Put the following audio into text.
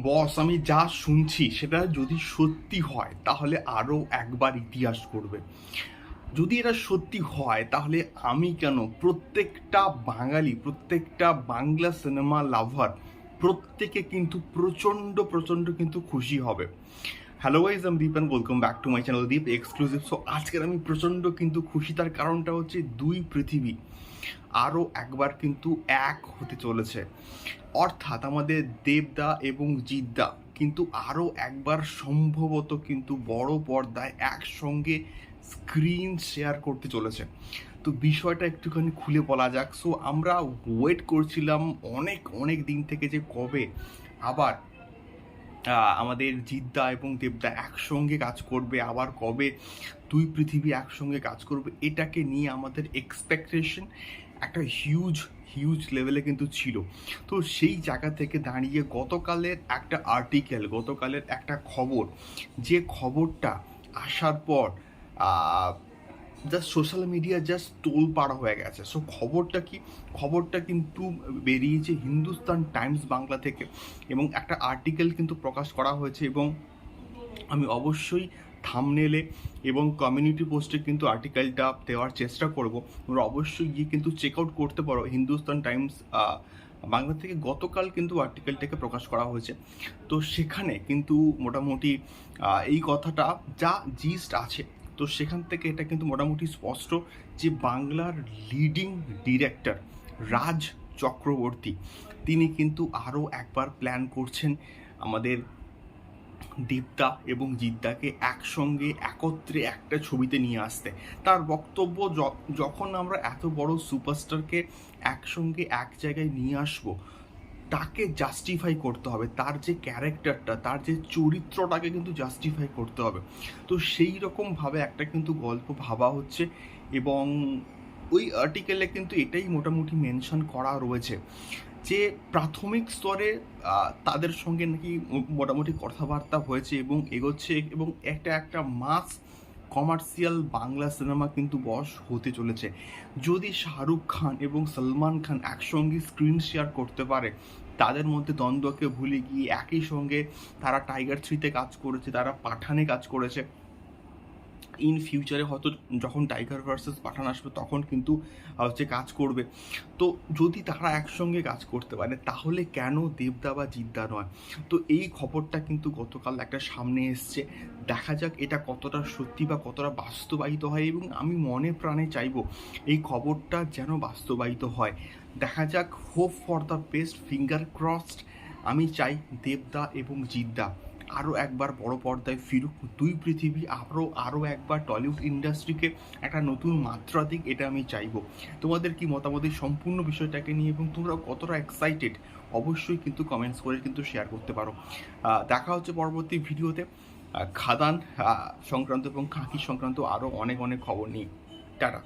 বস আমি যা শুনছি সেটা যদি সত্যি হয়, তাহলে আরও একবার ইতিহাস করবে। যদি এটা সত্যি হয়, তাহলে আমি কেন প্রত্যেকটা বাঙালি, প্রত্যেকটা বাংলা সিনেমা লাভার প্রত্যেকে কিন্তু প্রচণ্ড প্রচণ্ড কিন্তু খুশি হবে। হ্যালো ওয়াইজ আমি Deep and welcome back to my channel Deep exclusive so আজকের আমি প্রচণ্ড কিন্তু খুশি, তার কারণটা হচ্ছে দুই পৃথিবী। আরও একবার কিন্তু এক হতে চলেছে। অর্থাৎ আমাদের দেবদা এবং জিদ্দা কিন্তু আরও একবার সম্ভবত কিন্তু বড় পর্দায় একসঙ্গে স্ক্রিন শেয়ার করতে চলেছে। তো বিষয়টা একটুখানি খুলে বলা যাক। সো আমরা ওয়েট করছিলাম অনেক অনেক দিন থেকে যে কবে আবার আমাদের জিদ্দা এবং দেবদা একসঙ্গে কাজ করবে, আবার কবে দুই পৃথিবী একসঙ্গে কাজ করবে, এটাকে নিয়ে আমাদের এক্সপেকটেশন একটা হিউজ হিউজ লেভেলে কিন্তু ছিল। তো সেই জায়গা থেকে দাঁড়িয়ে গতকালের একটা আর্টিকেল গতকালের একটা খবর, যে খবরটা আসার পর জাস্ট সোশ্যাল মিডিয়া জাস্ট তোল পাড়া হয়ে গেছে। সো খবরটা কি? খবরটা কিন্তু বেরিয়েছে হিন্দুস্তান টাইমস বাংলা থেকে এবং একটা আর্টিকেল কিন্তু প্রকাশ করা হয়েছে এবং আমি অবশ্যই থামনেলে এবং কমিউনিটি পোস্টে কিন্তু আর্টিকেলটা দেওয়ার চেষ্টা করব। তোমরা অবশ্যই গিয়ে কিন্তু চেক আউট করতে পারো হিন্দুস্তান টাইমস বাংলা থেকে গতকাল কিন্তু আর্টিকেলটাকে প্রকাশ করা হয়েছে। তো সেখানে কিন্তু মোটামুটি এই কথাটা যা জিস্ট আছে তো সেখান থেকে এটা কিন্তু মোটামুটি স্পষ্ট যে বাংলার লিডিং ডিরেক্টর রাজ চক্রবর্তী, তিনি কিন্তু আরও একবার প্ল্যান করছেন আমাদের দীপ্তা এবং জিদ্দাকে একসঙ্গে একত্রে একটা ছবিতে নিয়ে আসতে। তার বক্তব্য যখন আমরা এত বড় সুপারস্টারকে একসঙ্গে এক জায়গায় নিয়ে আসব তাকে জাস্টিফাই করতে হবে, তার যে ক্যারেক্টারটা তার যে চরিত্রটাকে কিন্তু জাস্টিফাই করতে হবে। তো সেই রকমভাবে একটা কিন্তু গল্প ভাবা হচ্ছে এবং ওই আর্টিকেলে কিন্তু এটাই মোটামুটি মেনশন করা রয়েছে যে প্রাথমিক স্তরে তাদের সঙ্গে নাকি মোটামুটি কথাবার্তা হয়েছে এবং এগোচ্ছে এবং একটা একটা মাস কমার্শিয়াল বাংলা সিনেমা কিন্তু বস হতে চলেছে। যদি শাহরুখ খান এবং সলমান খান একসঙ্গে স্ক্রিন শেয়ার করতে পারে, তাদের মধ্যে দ্বন্দ্বকে ভুলে গিয়ে একই সঙ্গে তারা টাইগার থ্রিতে কাজ করেছে, তারা পাঠানে কাজ করেছে। ইন ফিউচারে হয়তো যখন টাইগার ভার্সেস পাঠান আসবে, তখন কিন্তু হচ্ছে কাজ করবে। তো যদি তারা একসঙ্গে কাজ করতে পারে, তাহলে কেন দেবদা বা জিদ্দা নয়? তো এই খবরটা কিন্তু গতকাল একটা সামনে এসছে। দেখা যাক এটা কতটা সত্যি বা কতটা বাস্তবায়িত হয় এবং আমি মনে প্রাণে চাইব এই খবরটা যেন বাস্তবায়িত হয়। দেখা যাক hope for the best finger crossed আমি চাই দেবদা এবং জিদ্দা। আরও একবার বড় পর্দায় ফিরুক, দুই পৃথিবী আরও আরও একবার টলিউড ইন্ডাস্ট্রিকে একটা নতুন মাত্রা দিক, এটা আমি চাইব। তোমাদের কি মতামত সম্পূর্ণ বিষয়টাকে নিয়ে এবং তোমরা কতটা এক্সাইটেড অবশ্যই কিন্তু কমেন্টস করে কিন্তু শেয়ার করতে পারো। দেখা হচ্ছে পরবর্তী ভিডিওতে। খাদান সংক্রান্ত এবং খাঁকি সংক্রান্ত আরও অনেক অনেক খবর নিয়ে। টাটা।